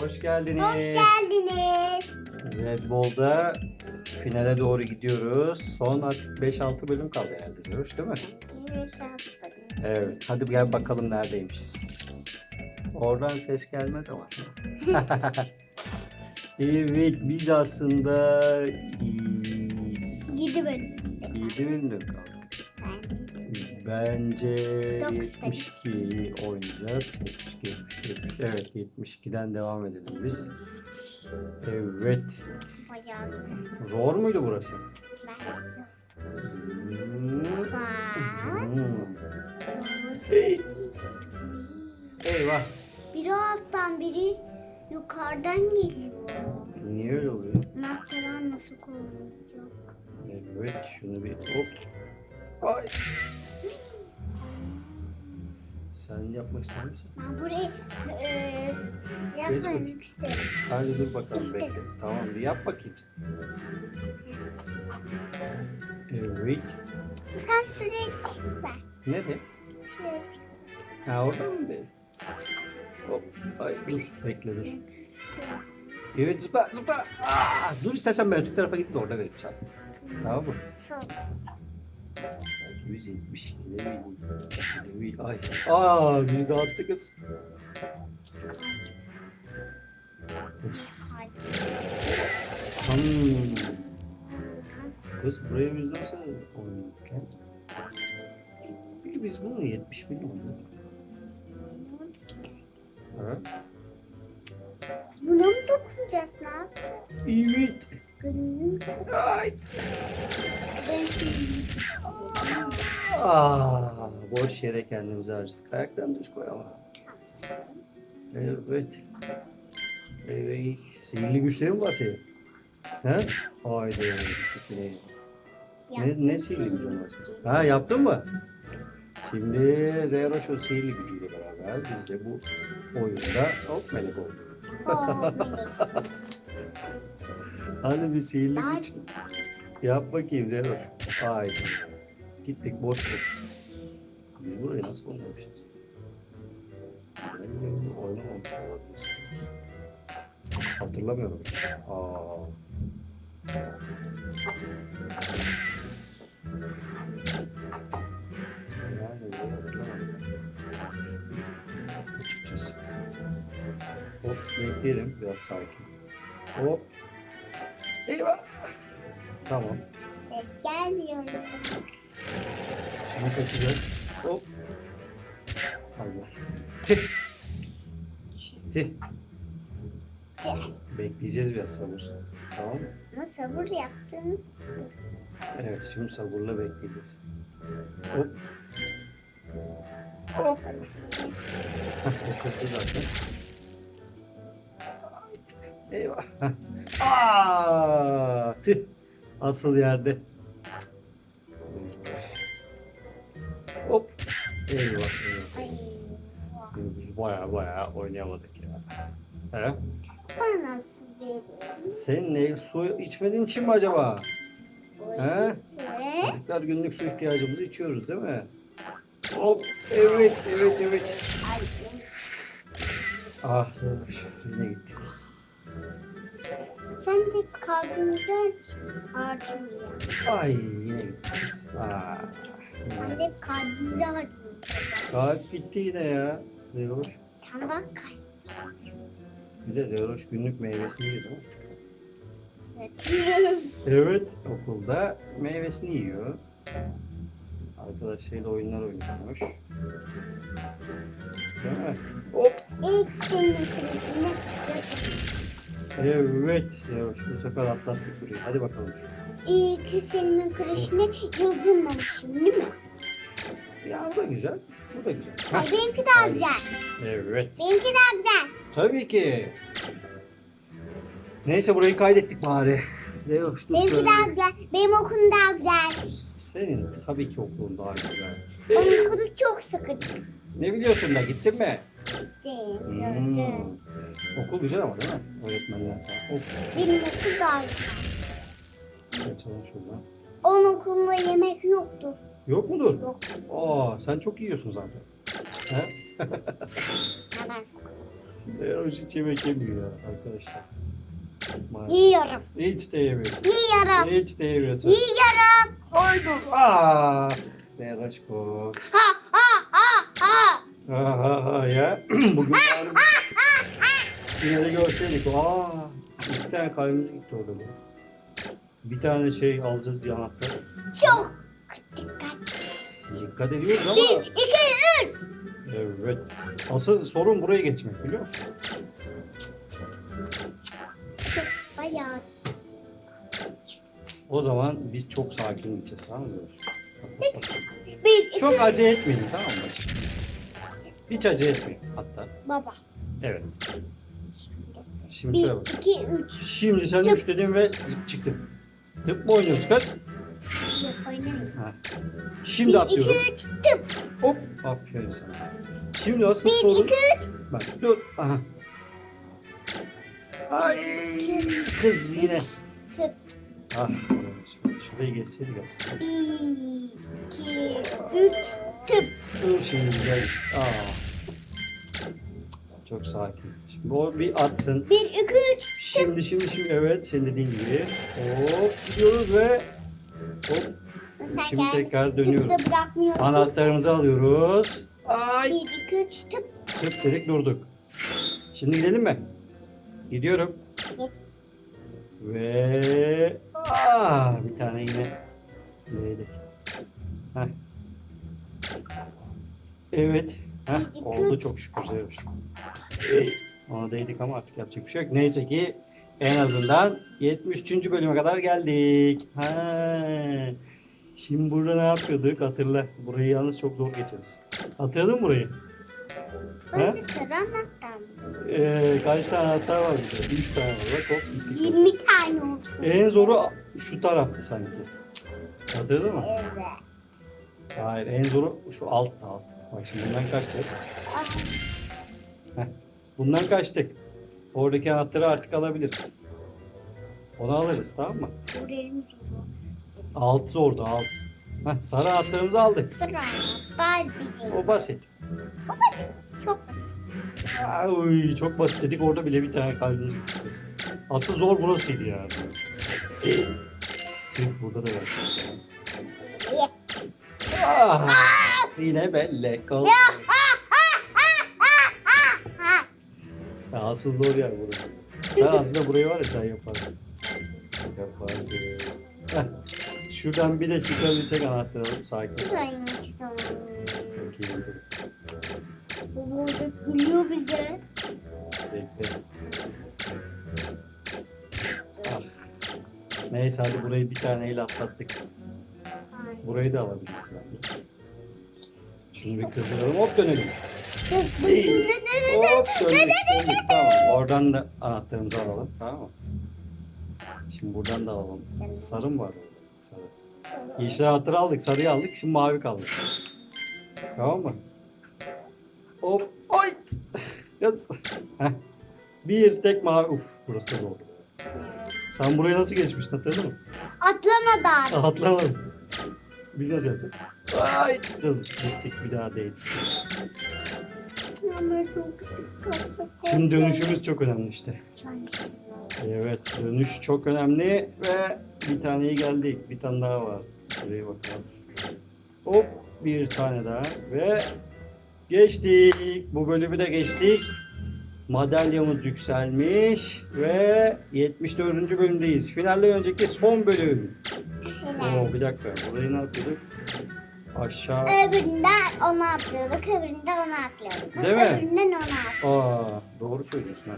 Hoş geldiniz. Hoş geldiniz. Red Bull'da finale doğru gidiyoruz. Son artık 5-6 bölüm kaldı herhalde Zeroş değil mi? Evet. Hadi gel bakalım neredeymişiz. Oradan ses gelmez ama. evet biz aslında Gidi bölüm. 7 bölüm kaldık. Bence Dokuz 72 oynayacağız. 72, 70, 70. Evet 72'den devam edelim biz. Evet. Bayağı zor. Muydu burası? Ben Hmm. Hmm. Hey. Eyvah. Biri alttan biri yukarıdan geliyor. Niye öyle oluyor? Anahtarı nasıl kullanacak? Evet şunu bir hop. İster misin? Ben burayı bakayım. yapmak isterim. Hadi dur bakalım İstedim. bekle. Tamam bir yap bakayım. Evet. Sen süreç ver. Ne de? Süreç. Ha orada mı be? Hop. Ay dur bekle dur. Evet zıpla zıpla. Aa, dur istersen ben öteki tarafa git de orada verip çal. Tamam mı? Sol. 170 Levil. Ay. Aa bizi dağıttı kız. Hadi. Hmm. Kız buraya biz nasıl oynadık ya? Peki biz bunu 70 bin oynadık. Ha? Buna mı dokunacağız yapacağız? Evet. Gönlüm Ay. Aa, boş yere kendimizi harcadık. Ayaktan düz koy ama. Evet. Evet. Sihirli güçlerin var senin? He? Haydi. Ne, ne sihirli gücün var? Ha yaptın mı? Şimdi Zeroş'un sihirli gücüyle beraber biz de bu oyunda hop melek olduk. Hani bir sihirli güç. Yap bakayım Zeroş. Haydi. Gittik boş boş. Biz burayı nasıl oynamışız? Ben oynamamış olabiliriz. Hatırlamıyorum. Aa. Hop bekleyelim biraz sakin. Hop. Eyvah. Tamam. Ses gelmiyor. Şimdi kaçacağız. Hop. Allah. Tih. Tih. Bekleyeceğiz biraz sabır. Tamam mı? Ama sabır yaptınız. Evet şimdi sabırla bekleyeceğiz. Hop. Hop. Kızdı zaten. Eyvah. Aa, tüh. Asıl yerde. Hop. Eyvah. eyvah. Biz baya baya oynayamadık ya. He? Bana verir? Sen ne su içmediğin için mi acaba? He? Çocuklar günlük su ihtiyacımızı içiyoruz değil mi? Hop. Evet, evet, evet. Ah, sarhoş. Yine gitti. Sen de kalbimden harcıyor. Ay, yine gitti. Ah. Ben Yine. de kalbimde harcıyor. Kalp gitti yine ya. Zeroş. Tam bak kalp. Bir de Zeroş günlük meyvesini yedi değil mi? Evet. Evet, okulda meyvesini yiyor. Arkadaşlarıyla oyunlar oynuyormuş. Değil mi? Hop. İlk senin kırıkını Evet, Zeroş bu sefer atlattık burayı. Hadi bakalım. İlk senin kırışını yazılmamışım değil mi? Ya bu da güzel. Bu da güzel. Ay Hah, benimki daha güzel. Evet. Benimki daha güzel. Tabii ki. Neyse burayı kaydettik bari. Zeroş dur Benimki şöyle. daha güzel. Benim okulum daha güzel. Senin tabii ki okulun daha güzel. Onun okulu çok sıkıcı. Ne biliyorsun da gittin mi? Değil. Hmm. gördüm. Okul güzel ama değil mi? Öğretmenler falan. Of. Benim okul daha güzel. Açalım şuradan. Onun okulunda yemek yoktur. Yok mudur? Yok. Aa, sen çok yiyorsun zaten. He? Hemen. Zeroş hiç yemek yemiyor ya arkadaşlar. Maalesef. Yiyorum. Hiç de yemiyor. Yiyorum. Hiç de yemiyorsun. Yiyorum. Haydi. Aa, Zeroşko. Ha ha ha ha. Ha ha ha ya. Bugün bari de görseydik. Aa, iki tane kalbimiz gitti orada. be. Bir tane şey alacağız diye anahtar. Çok dikkat. Dikkat ediyoruz ama. Bir, iki, üç. Evet. Asıl sorun buraya geçmek biliyor musun? Bayağı. O zaman biz çok sakin gideceğiz tamam mı? Bir, iki, Çok acele etmeyin tamam mı? Hiç acele etmeyin hatta. Baba. Evet. Şimdi Bir, söyle bak. iki, üç. Şimdi sen Tıp. üç dedin ve zıp çıktın. Tıp mı oynuyoruz kaç? Yok oynamayın. Ha. Şimdi Bir, atlıyorum. iki, üç. Tıp. Hop. Aferin sana. Şimdi asıl Bir, sorun. iki, üç. Bak dur. Aha. Ay kız yine. Tıp. Ah. Şurayı geçseydik aslında. Bir, iki, üç. Tıp. Dur şimdi güzel. Aa. Çok sakin. O bir atsın. Bir, iki, üç. Şimdi şimdi şimdi evet senin dediğin gibi. Hop gidiyoruz ve hop şimdi tekrar dönüyoruz. Anahtarımızı alıyoruz. Ay Bir, iki, üç. Tıp. tık dedik durduk. Şimdi gidelim mi? Gidiyorum. Git. Ve aa, bir tane yine neydi? Heh. Evet. Heh, oldu çok şükür. Zeynep. Ona değdik ama artık yapacak bir şey yok. Neyse ki en azından 73. bölüme kadar geldik. Ha. Şimdi burada ne yapıyorduk? Hatırla. Burayı yalnız çok zor geçeriz. Hatırladın mı burayı? Önce anahtar mı? Ee, kaç tane hata var burada? 3 tane var. Gittik. Yirmi tane olsun. En zoru şu taraftı sanki. Hatırladın mı? Evet. Hayır en zoru şu altta alt. Bak şimdi bundan. Ah, Bundan kaçtık. Oradaki anahtarı artık alabiliriz. Onu alırız tamam mı? Alt zordu alt. Heh, sarı anahtarımızı aldık. Sıra anahtar bir. O basit. Çok basit. Ay, çok basit dedik orada bile bir tane kalbimiz gitti. Asıl zor burasıydı. Tüh, burada da var. Ah, yine bellek oldu. Ya asıl zor yer burası. Sen aslında burayı var ya sen yaparsın. Yaparsın. Heh, Şuradan bir de çıkabilsek anahtar alıp sakin. Şuraymış tamam. Çok iyi. Bu burada gülüyor bize. Bekle. Ah. Neyse hadi burayı bir taneyle atlattık. Ay. Burayı da alabiliriz bence. Şimdi bir kızdıralım hop dönelim. Hop döndük döndük tamam. Oradan da anahtarımızı alalım tamam mı? Şimdi buradan da alalım. Sarı mı var orada? Sarı. Yeşil anahtarı aldık, sarıyı aldık, şimdi mavi kaldı. Tamam mı? Hop, ay! Yaz. Bir tek mavi, uf burası zor. Sen burayı nasıl geçmiştin hatırladın mı? Atlamadan. Atlamadım. Biz nasıl yapacağız? Ay! Kız gittik bir daha değil. Ama çok dikkat. Şimdi dönüşümüz çok önemli işte. Evet dönüş çok önemli ve bir taneye geldik. Bir tane daha var. Şuraya bakalım. Hop bir tane daha ve geçtik. Bu bölümü de geçtik. Madalyamız yükselmiş ve 74. bölümdeyiz. Finalle önceki son bölüm. Oo bir dakika. Burayı ne yapıyorduk? Aşağı. Öbüründen onu atlıyorduk, öbüründen onu atlıyorduk. Değil mi? Öbüründen onu atlıyorduk. Aa doğru söylüyorsun. ha.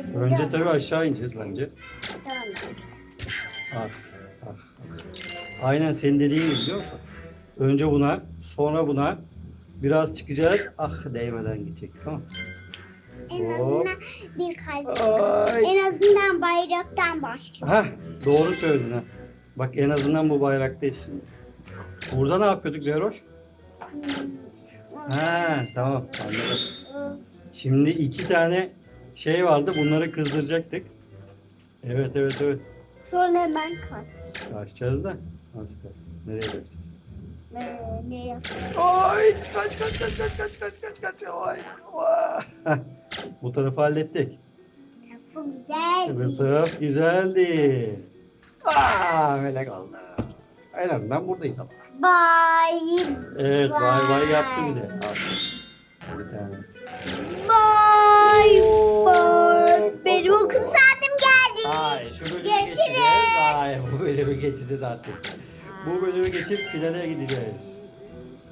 öbüründen Önce tabii aşağı ineceğiz bence. atlıyorduk. Ah, ah, ah. Aynen senin dediğin gibi biliyor musun? Önce buna, sonra buna. Biraz çıkacağız. Ah değmeden gidecek. Tamam. En Hop. azından bir kalp. Ay. En azından bayraktan başlıyor. Hah, doğru söyledin ha. Bak en azından bu bayraktayız şimdi. Burada ne yapıyorduk Zeroş? Ha tamam anladım. Şimdi iki tane şey vardı. Bunları kızdıracaktık. Evet evet evet. Sonra hemen kaç. Kaçacağız da. Nasıl kaçacağız? Nereye kaçacağız? Yap. Ay kaç kaç kaç kaç kaç kaç kaç kaç. Ay. Bu tarafı hallettik. Çok güzel. Rısıf güzeldi. Aa öyle kaldı. En azından buradayız ama. Bye. Evet vay vay yaptı bize. Al. Bir tane. Bye. Oo. Bye. Benim okul saatim geldi. Ay şu bölümü Görüşürüz. geçeceğiz. Ay bu bölümü geçeceğiz artık. Bu bölümü geçip finale gideceğiz.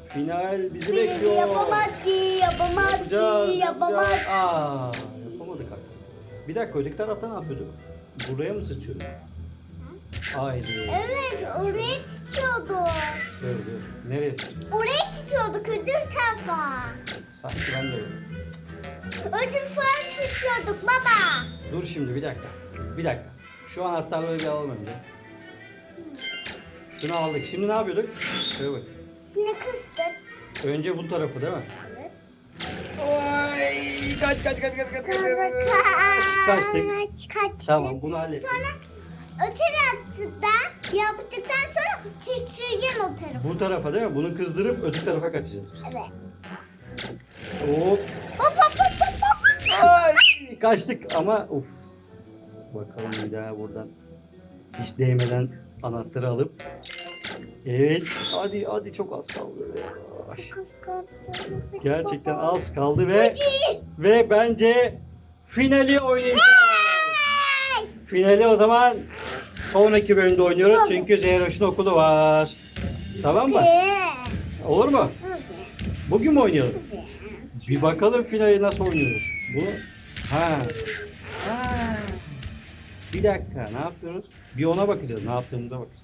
Final bizi bekliyor. yapamadı, yapamadı, Yapacağız, yapamadı. yapacağız. Aa, yapamadık artık. Bir dakika öteki tarafta ne yapıyorduk? Buraya mı sıçıyorduk? Haydi. Evet, oraya tutuyordu. Dur dur. Nereye sıçıyorduk? Oraya tutuyorduk ödül tarafa. Sanki ben de öyle. Ödül falan tutuyorduk baba. Dur şimdi bir dakika. Bir dakika. Şu anahtarları bir alalım önce. Şunu aldık. Şimdi ne yapıyorduk? Şöyle bak. Şimdi kıstık. Önce bu tarafı değil mi? Evet. Oy, kaç kaç kaç kaç kaç kaç. Kaçtık. Kaçtık. Tamam bunu hallettik. Sonra öte tarafta yaptıktan sonra sıçrayacaksın o tarafa. Bu tarafa değil mi? Bunu kızdırıp öteki tarafa kaçacağız. Evet. Hop. Hop hop hop hop hop. Ay, kaçtık ama uf. Bakalım bir daha buradan hiç değmeden anahtarı alıp. Evet. Hadi hadi çok az kaldı. Ay. Gerçekten az kaldı ve ve bence finali oynayacağız. Finali o zaman sonraki bölümde oynuyoruz çünkü Zeyroş'un okulu var. Tamam mı? Olur mu? Bugün mü oynayalım? Bir bakalım finali nasıl oynuyoruz. Bu ha. Ha. Bir dakika ne yapıyoruz? Bir ona bakacağız. Ne yaptığımıza bakacağız.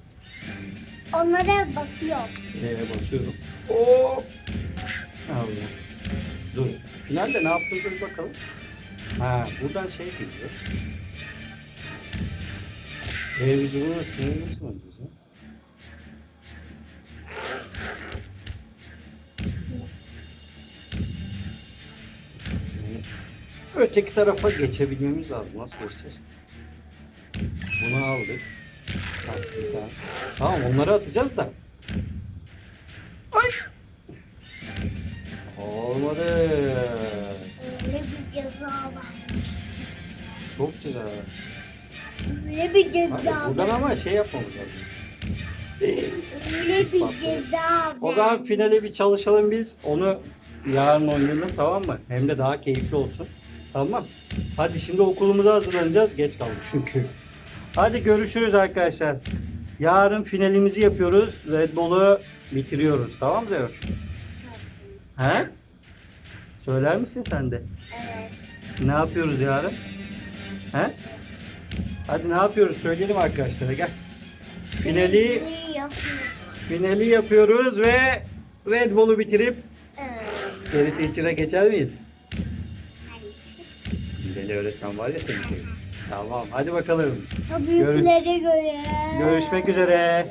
Onlara bakıyorum. Ee, basıyorum. Hop. Allah. Dur. Finalde ne yaptığımıza bir bakalım. Ha, buradan şey geliyor. Ee, biz bunu finali nasıl ya? Yani Öteki tarafa geçebilmemiz lazım. Nasıl geçeceğiz? Bunu aldık. Tamam onları atacağız da. Ay. Olmadı. Öyle bir ceza var. Çok güzel. Öyle bir ceza Hadi var. buradan ama şey yapmamız lazım. Öyle bir ceza. O zaman finale bir çalışalım biz. Onu yarın oynayalım tamam mı? Hem de daha keyifli olsun. Tamam. Hadi şimdi okulumuza hazırlanacağız. Geç kaldık çünkü. Hadi görüşürüz arkadaşlar. Yarın finalimizi yapıyoruz. Red Bull'u bitiriyoruz. Tamam mı Zeyro? He? Söyler misin sen de? Evet. Ne yapıyoruz yarın? He? Hadi ne yapıyoruz söyleyelim arkadaşlara gel. Finali finali yapıyoruz ve Red Bull'u bitirip Evet. Scary Teacher'a geçer miyiz? Deli öğretmen var ya senin şey. Tamam hadi bakalım. O büyüklere göre. Görüşmek üzere.